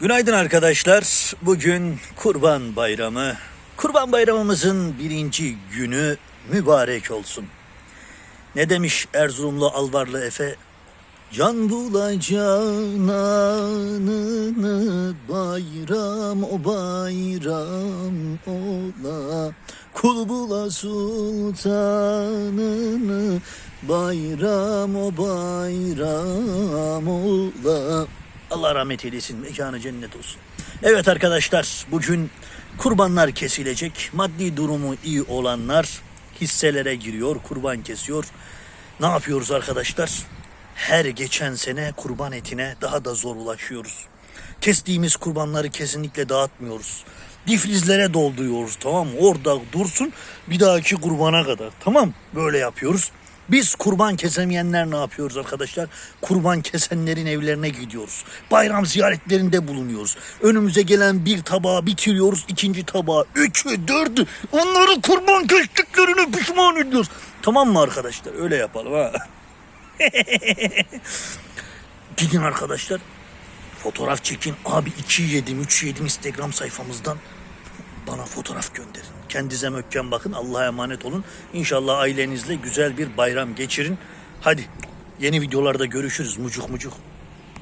Günaydın arkadaşlar. Bugün Kurban Bayramı. Kurban Bayramımızın birinci günü mübarek olsun. Ne demiş Erzurumlu Alvarlı Efe? Can bulacağını bayram o bayram ola Kul bula sultanını bayram o bayram ola Allah rahmet eylesin mekanı cennet olsun. Evet arkadaşlar bugün kurbanlar kesilecek. Maddi durumu iyi olanlar hisselere giriyor kurban kesiyor. Ne yapıyoruz arkadaşlar? Her geçen sene kurban etine daha da zor ulaşıyoruz. Kestiğimiz kurbanları kesinlikle dağıtmıyoruz. Diflizlere dolduruyoruz tamam mı? Orada dursun bir dahaki kurbana kadar. Tamam böyle yapıyoruz. Biz kurban kesemeyenler ne yapıyoruz arkadaşlar? Kurban kesenlerin evlerine gidiyoruz. Bayram ziyaretlerinde bulunuyoruz. Önümüze gelen bir tabağı bitiriyoruz. ikinci tabağı, üçü, dördü. Onları kurban kestiklerine pişman ediyoruz. Tamam mı arkadaşlar? Öyle yapalım ha. Gidin arkadaşlar. Fotoğraf çekin. Abi 2 yedim, 3 yedim Instagram sayfamızdan. Bana fotoğraf gönderin. Kendinize mökken bakın. Allah'a emanet olun. İnşallah ailenizle güzel bir bayram geçirin. Hadi yeni videolarda görüşürüz. Mucuk mucuk.